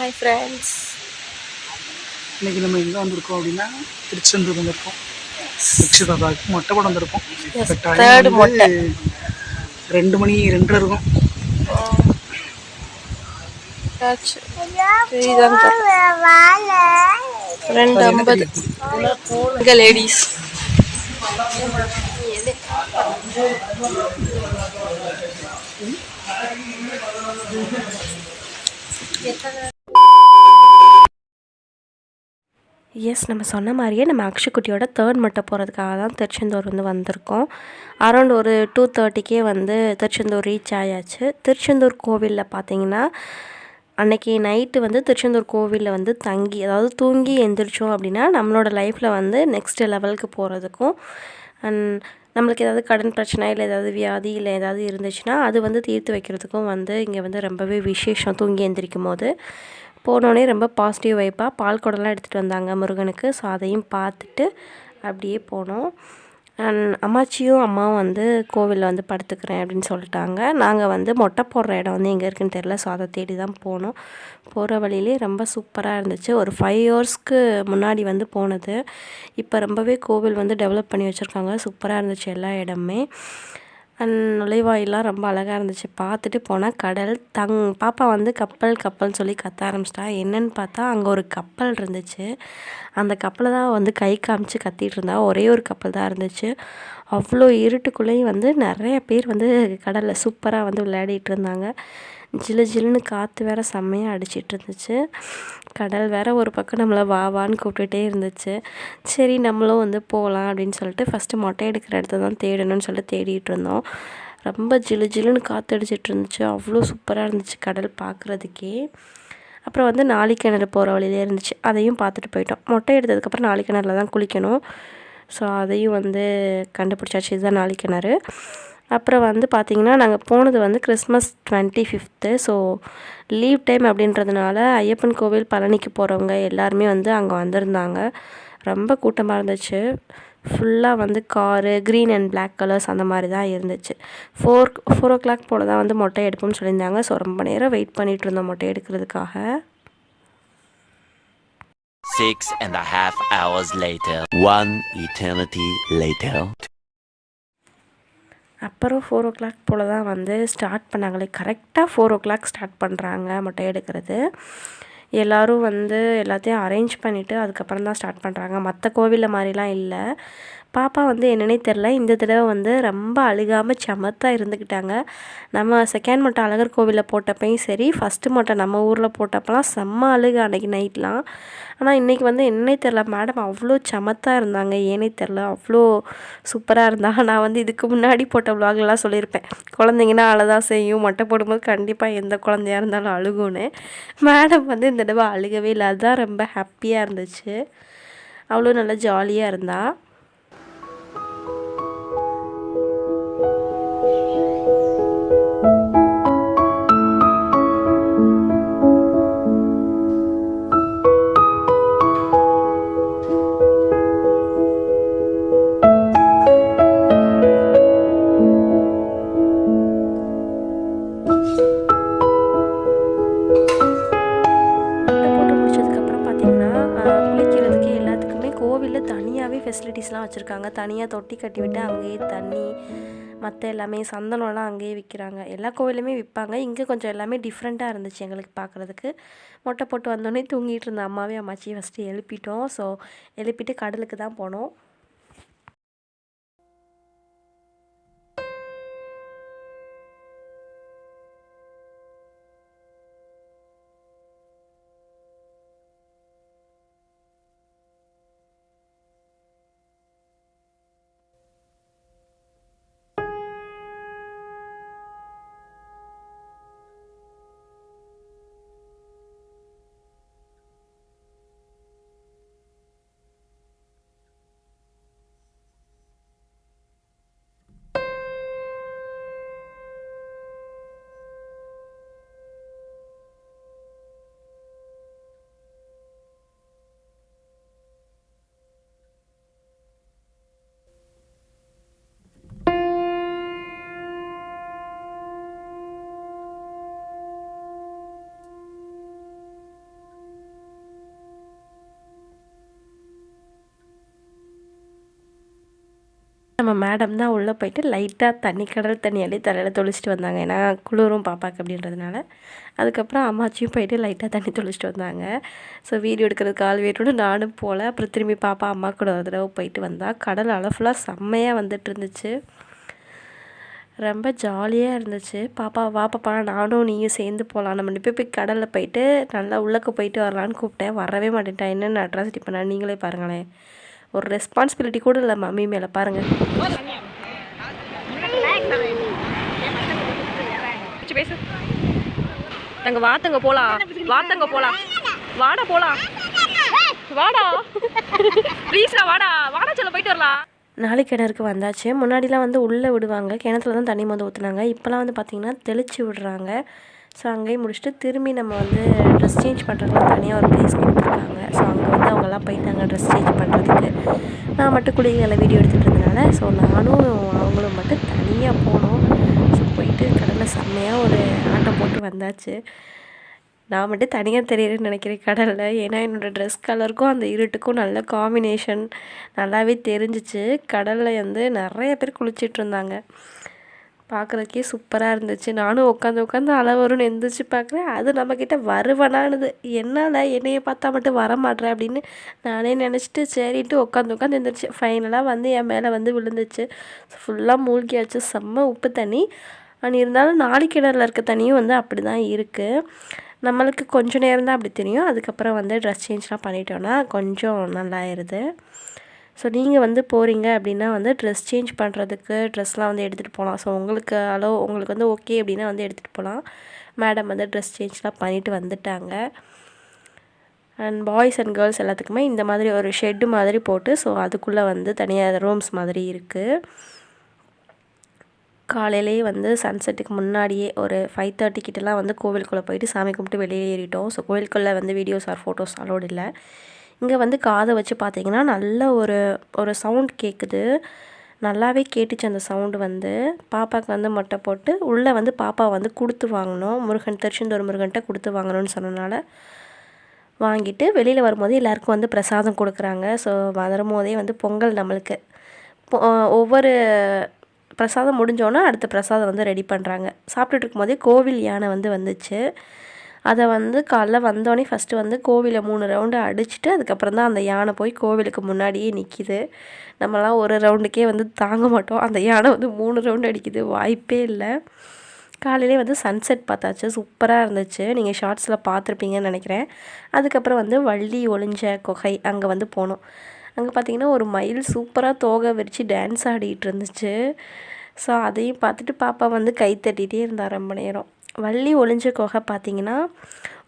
Hi friends இன்னைக்கு நம்ம எங்கே வந்திருக்கோம் அப்படின்னா திருச்செந்தூர் வந்திருக்கோம் நிச்சயதாதாவுக்கு மொட்டை படம் வந்திருக்கோம். வந்து மொட்டை. ரெண்டு மணி ரெண்டரை இருக்கும். ரெண்டு ஐம்பது இங்கே லேடிஸ் எஸ் நம்ம சொன்ன மாதிரியே நம்ம அக்ஷகுட்டியோட தேர்ட் மட்டை போகிறதுக்காக தான் திருச்செந்தூர் வந்து வந்திருக்கோம். அரௌண்ட் ஒரு டூ தேர்ட்டிக்கே வந்து திருச்செந்தூர் ரீச் ஆயாச்சு. திருச்செந்தூர் கோவிலில் பார்த்தீங்கன்னா அன்னைக்கு நைட்டு வந்து திருச்செந்தூர் கோவிலில் வந்து தங்கி அதாவது தூங்கி எந்திரிச்சோம் அப்படின்னா நம்மளோட லைஃப்பில் வந்து நெக்ஸ்ட் லெவலுக்கு போகிறதுக்கும் அண்ட் நம்மளுக்கு ஏதாவது கடன் பிரச்சனை இல்லை ஏதாவது வியாதி இல்லை ஏதாவது இருந்துச்சுன்னா அது வந்து தீர்த்து வைக்கிறதுக்கும் வந்து இங்கே வந்து ரொம்பவே விசேஷம் தூங்கி எந்திரிக்கும் போது போனோடனே ரொம்ப பாசிட்டிவ் வைப்பாக பால் குடம்லாம் எடுத்துகிட்டு வந்தாங்க முருகனுக்கு. ஸோ அதையும் பார்த்துட்டு அப்படியே போனோம். அண்ட் அம்மாச்சியும் அம்மாவும் வந்து கோவிலில் வந்து படுத்துக்கிறேன் அப்படின்னு சொல்லிட்டாங்க. நாங்கள் வந்து மொட்டை போடுற இடம் வந்து எங்கே இருக்குன்னு தெரில ஸோ அதை தேடி தான் போனோம். போகிற வழியிலே ரொம்ப சூப்பராக இருந்துச்சு. ஒரு ஃபைவ் இயர்ஸ்க்கு முன்னாடி வந்து போனது. இப்போ ரொம்பவே கோவில் வந்து டெவலப் பண்ணி வச்சுருக்காங்க. சூப்பராக இருந்துச்சு எல்லா இடமே. நுழைவாயிலாம் ரொம்ப அழகாக இருந்துச்சு. பார்த்துட்டு போனால் கடல் தங் பாப்பா வந்து கப்பல் கப்பல்னு சொல்லி கத்த ஆரம்பிச்சிட்டா. என்னன்னு பார்த்தா அங்கே ஒரு கப்பல் இருந்துச்சு. அந்த கப்பலை தான் வந்து கை காமிச்சு கத்திட்டு இருந்தா. ஒரே ஒரு கப்பல் தான் இருந்துச்சு. அவ்வளோ இருட்டுக்குள்ளேயும் வந்து நிறைய பேர் வந்து கடலில் சூப்பராக வந்து விளையாடிட்டு இருந்தாங்க. ஜிலு ஜிலுன்னு காற்று வேற செம்மையாக அடிச்சிட்டு இருந்துச்சு கடல் வேற ஒரு பக்கம் நம்மளை வா வான்னு கூப்பிட்டுட்டே இருந்துச்சு. சரி நம்மளும் வந்து போகலாம் அப்படின்னு சொல்லிட்டு ஃபஸ்ட்டு மொட்டை எடுக்கிற இடத்த தான் தேடணும்னு சொல்லிட்டு தேடிட்டு இருந்தோம். ரொம்ப ஜிலு ஜிலுன்னு காற்று அடிச்சிட்டு இருந்துச்சு அவ்வளோ சூப்பராக இருந்துச்சு கடல் பார்க்குறதுக்கே அப்புறம் வந்து நாளிக்கிணறு போகிற வழியிலே இருந்துச்சு. அதையும் பார்த்துட்டு போயிட்டோம். மொட்டை எடுத்ததுக்கப்புறம் நாளிக்கிணறுல தான் குளிக்கணும். ஸோ அதையும் வந்து கண்டுபிடிச்சாச்சு. இதுதான் நாளிக்கிணறு. அப்புறம் வந்து பார்த்திங்கன்னா நாங்கள் போனது வந்து Christmas twenty fifth so leave time அப்படின்றதுனால ஐயப்பன் கோவில் பழனிக்கு போகிறவங்க எல்லாருமே வந்து அங்கே வந்திருந்தாங்க. ரொம்ப கூட்டமாக இருந்துச்சு. ஃபுல்லாக வந்து car green and black colours அந்த மாதிரி தான் இருந்துச்சு. ஃபோர் ஃபோர் ஓ கிளாக் போல் தான் வந்து மொட்டை எடுப்போம்னு சொல்லியிருந்தாங்க. ஸோ ரொம்ப நேரம் வெயிட் பண்ணிகிட்டு இருந்தோம் மொட்டை எடுக்கிறதுக்காக Six and a half hours later. One eternity later. அப்புறம் ஃபோர் ஓ கிளாக் போல் தான் வந்து ஸ்டார்ட் பண்ணாங்களே. கரெக்டாக ஃபோர் ஓ கிளாக் ஸ்டார்ட் பண்ணுறாங்க மொட்டை எடுக்கிறது. எல்லோரும் வந்து எல்லாத்தையும் அரேஞ்ச் பண்ணிவிட்டு அதுக்கப்புறம் தான் ஸ்டார்ட் பண்ணுறாங்க மற்ற கோவிலில் மாதிரிலாம் இல்லை. பாப்பா வந்து என்னன்னே தெரில இந்த தடவை வந்து ரொம்ப அழுகாமல் சமத்தாக இருந்துக்கிட்டாங்க நம்ம செகண்ட் மொட்டை அழகர் கோவிலில் போட்டப்பையும் சரி ஃபஸ்ட்டு மொட்டை நம்ம ஊரில் போட்டப்பெல்லாம் செம்ம அழுக அன்றைக்கி நைட்லாம் ஆனால் இன்றைக்கி வந்து என்னன்னே தெரில மேடம் அவ்வளோ சமத்தாக இருந்தாங்க. ஏனே தெரில அவ்வளோ சூப்பராக இருந்தாங்க. நான் வந்து இதுக்கு முன்னாடி போட்ட vlogலலாம் சொல்லியிருப்பேன். குழந்தைங்கன்னா அழதான் செய்யும். மொட்டை போடும்போது கண்டிப்பாக எந்த குழந்தையாக இருந்தாலும் அழுகும்னு. மேடம் வந்து இந்த தடவை அழுகவே இல்லை. அதுதான் ரொம்ப ஹாப்பியாக இருந்துச்சு. அவ்வளோ நல்லா ஜாலியாக இருந்தாள் தான் வச்சுருக்காங்க. தனியாக தொட்டி கட்டி விட்டு அங்கேயே தண்ணி மற்ற எல்லாமே சந்தனம்லாம் அங்கேயே விற்கிறாங்க. எல்லா கோவிலுமே விற்பாங்க. இங்கே கொஞ்சம் எல்லாமே டிஃப்ரெண்ட்டாக இருந்துச்சு எங்களுக்கு பார்க்குறதுக்கு. மொட்டை போட்டு வந்தோடனே தூங்கிட்டு இருந்த அம்மாவே அம்மாச்சி ஃபஸ்ட்டு எழுப்பிட்டோம். ஸோ எழுப்பிட்டு கடலுக்கு தான் போனோம். நம்ம மேடம் தான் உள்ளே போயிட்டு லைட்டாக தண்ணி கடல் தண்ணி அள்ளி தலையில் தொளிச்சிட்டு வந்தாங்க. ஏன்னா குளிரும் பாப்பாக்கு அப்படின்றதுனால. அதுக்கப்புறம் அம்மாச்சியும் போயிட்டு லைட்டாக தண்ணி தொளிச்சிட்டு வந்தாங்க. ஸோ வீடியோ எடுக்கிறதுக்கு ஆள் வேட்டோடு நானும் போகல அப்புறம் திரும்பி பாப்பா அம்மா கூட ஒரு தடவை போயிட்டு வந்தால் கடல் அலை செம்மையாக வந்துட்டு இருந்துச்சு. ரொம்ப ஜாலியாக இருந்துச்சு. பாப்பா வா பாப்பா நானும் நீயும் சேர்ந்து போகலாம் நம்ம நிப்பி போய் கடலில் போயிட்டு நல்லா உள்ளக்க போயிட்டு வரலான்னு கூப்பிட்டேன். வரவே மாட்டேன்ட்டா. என்னென்ன அட்ராசிட்டி பண்ண நீங்களே பாருங்களேன். ஒரு ரெஸ்பான்சிபிலிட்டி கூட இல்லை மம்மி மேலே. பாருங்கள் பேசு. தங்க வாத்தங்க போலாம். வாத்தங்க போலாம். வாடா போலாம். வாடா. ப்ளீஸ்டா வாடா. வாடா சொல்ல போயிட்டு வரலாம். நாளை கிணறுக்கு வந்தாச்சு. முன்னாடிலாம் வந்து உள்ளே விடுவாங்க. கிணத்துல தான் தண்ணி வந்து ஊற்றுனாங்க இப்போலாம் வந்து பார்த்திங்கன்னா தெளிச்சு விடுறாங்க. ஸோ அங்கேயும் முடிச்சுட்டு திரும்பி நம்ம வந்து ட்ரெஸ் சேஞ்ச் பண்ணுறதுக்கு தனியாக ஒரு ப்ளேஸ் கொடுத்துருக்காங்க. ஸோ அங்கே வந்து போயிட்டாங்க ட்ரெஸ் சேஞ்ச் பண்ணுறதுக்கு நான் மட்டும் குளிர்கால வீடியோ எடுத்துகிட்டு இருந்தனால ஸோ நானும் அவங்களும் மட்டும் தனியாக போனோம். ஸோ போயிட்டு கடலில் செம்மையாக ஒரு ஆட்டம் போட்டு வந்தாச்சு. நான் மட்டும் தனியாக தெரியுறேன்னு நினைக்கிறேன் கடலில். ஏன்னா என்னோடய ட்ரெஸ் கலருக்கும் அந்த இருட்டுக்கும் நல்ல காம்பினேஷன் நல்லாவே தெரிஞ்சிச்சு. கடலில் வந்து நிறைய பேர் குளிச்சிட்டு இருந்தாங்க. பார்க்குறதுக்கே சூப்பராக இருந்துச்சு. நானும் உட்காந்து உட்காந்து அலை வரும்னு எந்திரிச்சு பார்க்குறேன். அது நம்மக்கிட்ட வருவனானது. என்னால் என்னைய பார்த்தா மட்டும் வர மாட்றேன் அப்படின்னு நானே நினச்சிட்டு சரின்ட்டு உட்காந்து உட்காந்து எந்திரிச்சு. ஃபைனலாக வந்து என் மேலே வந்து விழுந்துச்சு. ஃபுல்லாக மூழ்கியாச்சு. செம்ம உப்பு தண்ணி. ஆனால் இருந்தாலும் நாலு கிணறுல இருக்க தண்ணியும் வந்து அப்படி தான் இருக்குது நம்மளுக்கு கொஞ்சம் நேரம் தான் அப்படி தெரியும். அதுக்கப்புறம் வந்து ட்ரெஸ் சேஞ்ச்லாம் பண்ணிட்டோன்னா கொஞ்சம் நல்லாயிருது. ஸோ நீங்கள் வந்து போகிறீங்க அப்படின்னா வந்து ட்ரெஸ் சேஞ்ச் பண்ணுறதுக்கு ட்ரெஸ்லாம் வந்து எடுத்துகிட்டு போகலாம் ஸோ உங்களுக்கு அளவு உங்களுக்கு வந்து ஓகே அப்படின்னா வந்து எடுத்துகிட்டு போகலாம் மேடம் வந்து ட்ரெஸ் சேஞ்ச்லாம் பண்ணிவிட்டு வந்துட்டாங்க. அண்ட் பாய்ஸ் அண்ட் கேர்ள்ஸ் எல்லாத்துக்குமே இந்த மாதிரி ஒரு ஷெட்டு மாதிரி போட்டு ஸோ அதுக்குள்ளே வந்து தனியாக ரூம்ஸ் மாதிரி இருக்குது காலையிலேயே வந்து சன்செட்டுக்கு முன்னாடியே ஒரு ஃபைவ் தேர்ட்டி கிட்டலாம் வந்து கோவிலுக்குள்ளே போயிட்டு சாமி கும்பிட்டு வெளியே ஏறிட்டோம். ஸோ கோவிலுக்குள்ளே வந்து வீடியோஸ் ஆர் ஃபோட்டோஸ் அலோடு இல்லை. இங்கே வந்து காதை வச்சு பார்த்தீங்கன்னா நல்ல ஒரு ஒரு சவுண்ட் கேட்குது நல்லாவே கேட்டுச்சு அந்த சவுண்டு வந்து. பாப்பாவுக்கு வந்து மொட்டை போட்டு உள்ளே வந்து பாப்பா வந்து கொடுத்து வாங்கணும். முருகன் திருச்செந்தூர் முருகன்கிட்ட கொடுத்து வாங்கணும்னு சொன்னனால வாங்கிட்டு வெளியில் வரும்போது எல்லாருக்கும் வந்து பிரசாதம் கொடுக்குறாங்க. ஸோ வரும்போதே வந்து பொங்கல் நம்மளுக்கு. ஒவ்வொரு பிரசாதம் முடிஞ்சோன்னா அடுத்த பிரசாதம் வந்து ரெடி பண்ணுறாங்க சாப்பிட்டுட்டு இருக்கும்போதே கோவில் யானை வந்து வந்துச்சு. அதை வந்து காலைல வந்தோடனே ஃபஸ்ட்டு வந்து கோவிலை மூணு ரவுண்டு அடிச்சுட்டு அதுக்கப்புறம் தான் அந்த யானை போய் கோவிலுக்கு முன்னாடியே நிற்கிது நம்மலாம் ஒரு ரவுண்டுக்கே வந்து தாங்க மாட்டோம். அந்த யானை வந்து மூணு ரவுண்டு அடிக்குது. வாய்ப்பே இல்லை. காலையிலே வந்து சன்செட் பார்த்தாச்சு. சூப்பராக இருந்துச்சு. நீங்கள் ஷார்ட்ஸில் பார்த்துருப்பீங்கன்னு நினைக்கிறேன். அதுக்கப்புறம் வந்து வள்ளி ஒளிஞ்ச குகை அங்கே வந்து போனோம். அங்கே பார்த்தீங்கன்னா ஒரு மயில் சூப்பராக தோகை விரித்து டான்ஸ் ஆடிட்டு இருந்துச்சு. ஸோ அதையும் பார்த்துட்டு பாப்பா வந்து கை தட்டிகிட்டே இருந்தா ரொம்ப நேரம். வள்ளி ஒளிஞ்ச குகை பார்த்தீங்கன்னா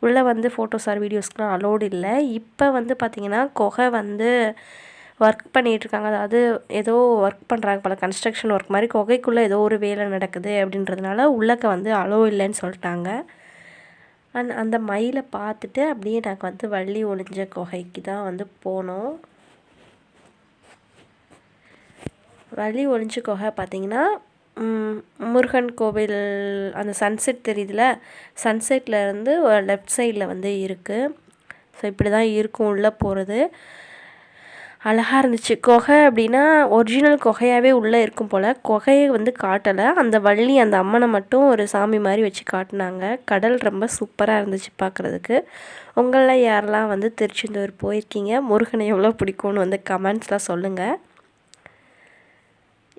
உள்ளே வந்து ஃபோட்டோஸ் ஆர் வீடியோஸ்க்குலாம் அலோடு இல்லை. இப்போ வந்து பார்த்தீங்கன்னா குகை வந்து ஒர்க் பண்ணிகிட்ருக்காங்க. அதாவது ஏதோ ஒர்க் பண்ணுறாங்க பல கன்ஸ்ட்ரக்ஷன் ஒர்க் மாதிரி குகைக்குள்ளே ஏதோ ஒரு வேலை நடக்குது அப்படின்றதுனால உள்ளக்க வந்து அலோ இல்லைன்னு சொல்லிட்டாங்க. அண்ட் அந்த மயிலை பார்த்துட்டு அப்படியே நாங்கள் வந்து வள்ளி ஒளிஞ்ச குகைக்கு தான் வந்து போனோம். வள்ளி ஒளிஞ்ச குகை பார்த்தீங்கன்னா முருகன் கோவில் அந்த சன்செட் தெரியுதுல? சன்செட்டில் இருந்து லெஃப்ட் சைடில் வந்து இருக்குது ஸோ இப்படி தான் இருக்கும் உள்ளே போகிறது அழகாக இருந்துச்சு. குகை அப்படின்னா ஒரிஜினல் குகையாகவே உள்ளே இருக்கும் போல். குகையை வந்து காட்டலை. அந்த வள்ளி அந்த அம்மனை மட்டும் ஒரு சாமி மாதிரி வச்சு காட்டினாங்க. கடல் ரொம்ப சூப்பராக இருந்துச்சு பார்க்குறதுக்கு உங்களில் யாரெல்லாம் வந்து திருச்செந்தூர் போயிருக்கீங்க? முருகனை எவ்வளோ பிடிக்கும்னு வந்து கமெண்ட்ஸ்லாம் சொல்லுங்கள்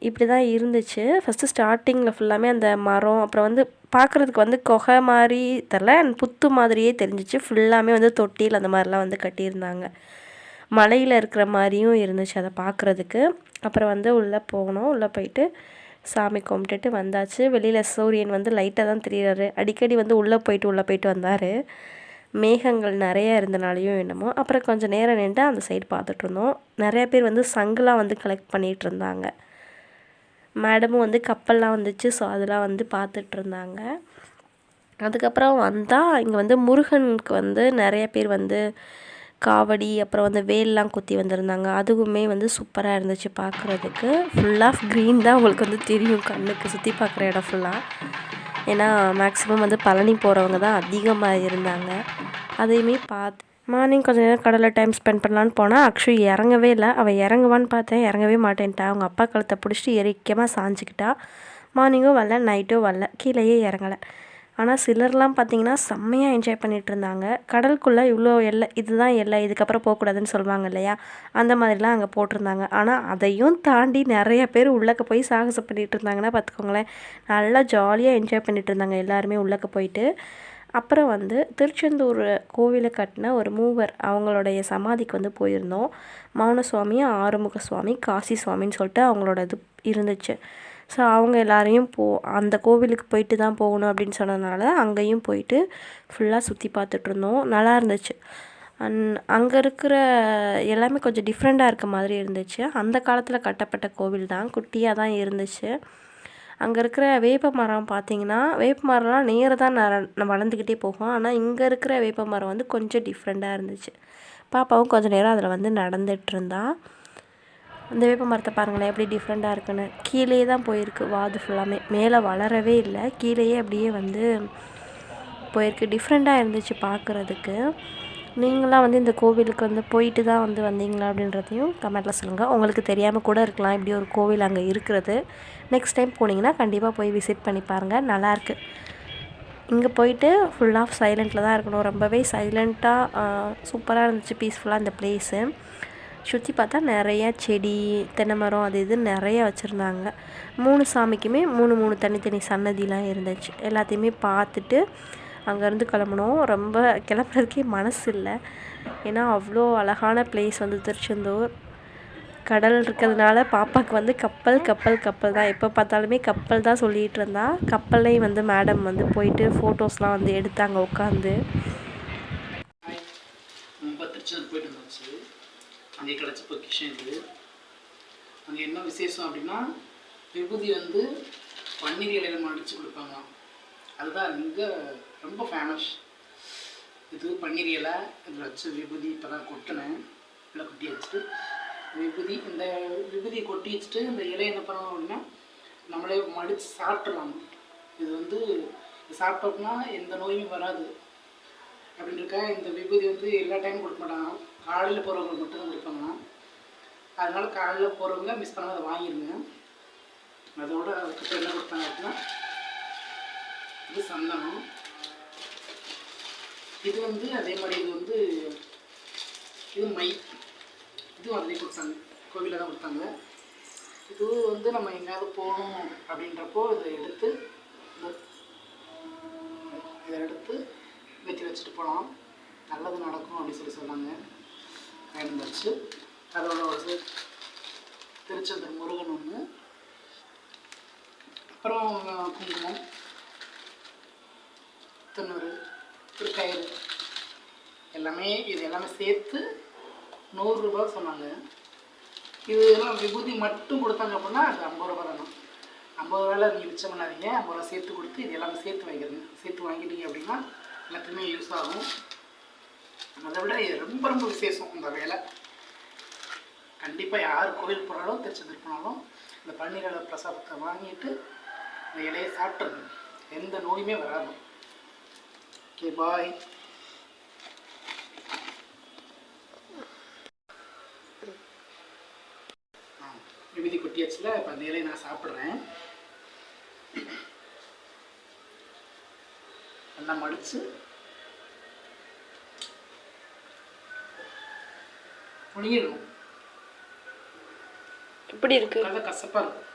இப்படி தான் இருந்துச்சு. ஃபஸ்ட்டு ஸ்டார்டிங்கில் ஃபுல்லாமே அந்த மரம் அப்புறம் வந்து பார்க்குறதுக்கு வந்து குகை மாதிரி தெரில அண்ட் புத்து மாதிரியே தெரிஞ்சிச்சு. ஃபுல்லாமே வந்து தொட்டியில் அந்த மாதிரிலாம் வந்து கட்டியிருந்தாங்க. மலையில் இருக்கிற மாதிரியும் இருந்துச்சு அதை பார்க்குறதுக்கு. அப்புறம் வந்து உள்ளே போனோம். உள்ளே போயிட்டு சாமி கும்பிட்டுட்டு வந்தாச்சு. வெளியில் சூரியன் வந்து லைட்டாக தான் தெரியுறாரு. அடிக்கடி வந்து உள்ளே போயிட்டு உள்ளே போயிட்டு வந்தார். மேகங்கள் நிறைய இருந்தனாலையும் என்னமோ. அப்புறம் கொஞ்சம் நேரம் நின்று அந்த சைடு பார்த்துட்ருந்தோம் நிறையா பேர் வந்து சங்குலாம் வந்து கலெக்ட் பண்ணிகிட்டு இருந்தாங்க. மேடமும் வந்து கப்பல்லாம் வந்துச்சு. ஸோ அதெல்லாம் வந்து பார்த்துட்டு இருந்தாங்க அதுக்கப்புறம் வந்தால் இங்கே வந்து முருகனுக்கு வந்து நிறைய பேர் வந்து காவடி அப்புறம் வந்து வேல்லாம் குத்தி வந்திருந்தாங்க. அதுவுமே வந்து சூப்பராக இருந்துச்சு பார்க்குறதுக்கு. ஃபுல்லாக க்ரீன் தான் உங்களுக்கு வந்து தெரியும். கண்ணுக்கு சுற்றி பார்க்குற இடம் ஃபுல்லாக ஏன்னா மேக்ஸிமம் வந்து பழனி போகிறவங்க தான் அதிகமாக இருந்தாங்க. அதையுமே பார்த்து மார்னிங் கொஞ்சம் நேரம் கடலில் டைம் ஸ்பெண்ட் பண்ணலான்னு போனால் அக்ஷு இறங்கவே இல்லை. அவள் இறங்குவான்னு பார்த்தேன். இறங்கவே மாட்டேன்ட்டா. அவங்க அப்பா கழுத்தை பிடிச்சிட்டு எரிக்கமாக சாஞ்சிக்கிட்டா. மார்னிங்கும் வரல நைட்டும் வரல. கீழேயே இறங்கலை. ஆனால் சிலர்லாம் பார்த்தீங்கன்னா செம்மையாக என்ஜாய் பண்ணிகிட்டு இருந்தாங்க. கடலுக்குள்ளே இவ்வளோ எல்லை இதுதான் எல்லை இதுக்கப்புறம் போகக்கூடாதுன்னு சொல்லுவாங்க இல்லையா? அந்த மாதிரிலாம் அங்கே போட்டிருந்தாங்க. ஆனால் அதையும் தாண்டி நிறைய பேர் உள்ளக்க போய் சாகசம் பண்ணிகிட்டு இருந்தாங்கன்னா பார்த்துக்கோங்களேன். நல்லா ஜாலியாக என்ஜாய் பண்ணிகிட்டு இருந்தாங்க எல்லாருமே உள்ளக்க போயிட்டு. அப்புறம் வந்து திருச்செந்தூர் கோவிலை கட்டின ஒரு மூவர் அவங்களுடைய சமாதிக்கு வந்து போயிருந்தோம். மௌன சுவாமி ஆறுமுக சுவாமி காசி சுவாமின்னு சொல்லிட்டு அவங்களோட இது இருந்துச்சு. ஸோ அவங்க எல்லாரையும் போ அந்த கோவிலுக்கு போயிட்டு தான் போகணும் அப்படின்னு சொன்னதுனால அங்கேயும் போயிட்டு ஃபுல்லாக சுற்றி பார்த்துட்டு இருந்தோம். நல்லா இருந்துச்சு. அண்ட் அங்கே இருக்கிற எல்லாமே கொஞ்சம் டிஃப்ரெண்ட்டாக இருக்க மாதிரி இருந்துச்சு. அந்த காலத்தில் கட்டப்பட்ட கோவில் தான் குட்டியாக தான் இருந்துச்சு. அங்கே இருக்கிற வேப்ப மரம் பார்த்தீங்கன்னா வேப்ப மரம்லாம் நேராக தான் ந வளர்ந்துக்கிட்டே போகும். ஆனால் இங்கே இருக்கிற வேப்ப மரம் வந்து கொஞ்சம் டிஃப்ரெண்ட்டாக இருந்துச்சு. பாப்பாவும் கொஞ்சம் நேரம் அதில் வந்து நடந்துகிட்டு இருந்தா அந்த வேப்ப மரத்தை பாருங்களேன் எப்படி டிஃப்ரெண்ட்டாக இருக்குன்னு. கீழே தான் போயிருக்கு வாது ஃபுல்லாமே மேலே வளரவே இல்லை. கீழேயே அப்படியே வந்து போயிருக்கு. டிஃப்ரெண்ட்டாக இருந்துச்சு பார்க்குறதுக்கு நீங்களாம் வந்து இந்த கோவிலுக்கு வந்து போயிட்டு தான் வந்து வந்தீங்களா அப்படின்றதையும் கமெண்ட்டில் சொல்லுங்கள் உங்களுக்கு தெரியாமல் கூட இருக்கலாம். இப்படி ஒரு கோவில் அங்கே இருக்கிறது. நெக்ஸ்ட் டைம் போனீங்கன்னா கண்டிப்பாக போய் விசிட் பண்ணி பாருங்கள் நல்லாயிருக்கு இங்கே போயிட்டு ஃபுல் ஆஃப் சைலண்ட்டில் தான் இருக்கணும். ரொம்பவே சைலண்ட்டாக சூப்பராக இருந்துச்சு. பீஸ்ஃபுல்லாக இந்த பிளேஸு சுற்றி பார்த்தா நிறையா செடி தென்னை மரம் அது இது நிறைய வச்சுருந்தாங்க. மூணு சாமிக்குமே மூணு மூணு தனித்தனி சன்னதிலாம் இருந்துச்சு. எல்லாத்தையுமே பார்த்துட்டு அங்கேருந்து கிளம்புனோம். ரொம்ப கிளம்புறதுக்கே மனசு இல்லை. ஏன்னா அவ்வளோ அழகான பிளேஸ் வந்து திருச்செந்தூர். கடல் இருக்கிறதுனால பாப்பாவுக்கு வந்து கப்பல் கப்பல் கப்பல் தான். எப்போ பார்த்தாலுமே கப்பல் தான் சொல்லிகிட்டு இருந்தா. கப்பல்லையும் வந்து மேடம் வந்து போயிட்டு ஃபோட்டோஸ்லாம் வந்து எடுத்தாங்க உட்காந்து போயிட்டு இருந்தாச்சு அங்கே கிடச்ச பொக்கிஷன் இது. அங்கே என்ன விசேஷம் அப்படின்னா விபூதி வந்து பன்னீர் இலையில மடித்து கொடுப்பாங்க அதுதான் இங்கே ரொம்ப ஃபேமஸ் இது பன்னீர் இலை இதில் வச்சு விபூதி இப்போ தான் கொட்டினேன். இல்லை கொட்டி வச்சுட்டு விபூதி இந்த விபூதியை கொட்டி வச்சுட்டு இந்த இலை என்ன பண்ணணும் அப்படின்னா நம்மளே மடித்து சாப்பிட்றலாம் இது வந்து சாப்பிட்டோம்னா எந்த நோயுமே வராது. அப்படின்னு இந்த விபூதி வந்து எல்லா டைமும் கொடுக்க மாட்டாங்க. காலையில் போகிறவங்க மட்டும் தான் கொடுப்பாங்க. காலையில் போகிறவங்க மிஸ் பண்ணாமல் அதை வாங்கிடுங்க அதோட அதுக்கப்புறம் என்ன கொடுத்தாங்க அப்படின்னா இது சந்தனம். இது வந்து அதே மாதிரி இது வந்து இது மை இதுவும் அதிலே கொடுத்தாங்க. கோவிலில் தான் கொடுத்தாங்க. இது வந்து நம்ம எங்கேயாவது போகணும் அப்படின்றப்போ இதை எடுத்து இதை எடுத்து வச்சு வச்சுட்டு போகலாம். நல்லது நடக்கும் அப்படின்னு சொல்லி சொன்னாங்க. பயந்துச்சு அதோட ஒரு திருச்செந்தூர் முருகன் ஒன்று அப்புறம் குங்குமம். துண்ணூறு எல்லாமே இது எல்லாமே சேர்த்து நூறுரூபா சொன்னாங்க. இது எல்லாம் விபூதி மட்டும் கொடுத்தாங்க அப்படின்னா அது ஐம்பது ரூபா தானே? ஐம்பது ரூபாயில் நீங்கள் மிச்சம் பண்ணாதீங்க. ஐம்பது ரூபா சேர்த்து கொடுத்து இது எல்லாமே சேர்த்து வைக்கிறீங்க சேர்த்து வாங்கிட்டீங்க அப்படின்னா எல்லாத்துக்குமே யூஸ் ஆகும். அதை விட இது ரொம்ப ரொம்ப விசேஷம் இந்த வேலை. கண்டிப்பாக யார் கோவில் போனாலும் திருச்செந்தூர் போனாலும் இந்த பன்னீர் பிரசாதத்தை வாங்கிட்டு இந்த இலையை சாப்பிட்ருங்க எந்த நோயுமே வராது. ஓகே பாய் விபூதி கொட்டியாச்சுல இப்போ அந்த இலையை நான் சாப்பிட்றேன். நல்லா மடித்து முழுங்கிடணும் எப்படி இருக்குது நல்லா கசப்பாக இருக்கும்.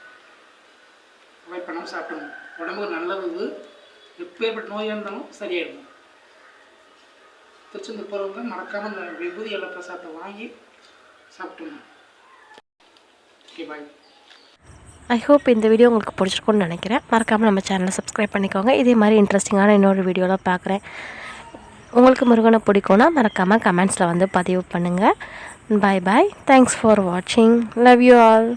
அவாய்ட் பண்ணாமல் சாப்பிடணும். உடம்புக்கு நல்லது எப்பேற்பட்ட நோயாக இருந்தாலும் சரியாயிடும். திருச்செந்தூர் போகிறவங்க மறக்காமல் இந்த விபூதி எல்லாம் பிரசாதத்தை வாங்கி சாப்பிட்டுங்க ஓகே பாய் ஐ ஹோப் இந்த வீடியோ உங்களுக்கு பிடிச்சிருக்கும்னு நினைக்கிறேன். மறக்காமல் நம்ம சேனலை சப்ஸ்கிரைப் பண்ணிக்கோங்க. இதே மாதிரி இன்ட்ரெஸ்டிங்கான இன்னொரு வீடியோவில் பார்க்குறேன். உங்களுக்கு முருகனை பிடிக்கும்னா மறக்காமல் கமெண்ட்ஸில் வந்து பதிவு பண்ணுங்கள் பாய் பாய் தேங்க்ஸ் ஃபார் வாட்சிங் லவ் யூ ஆல்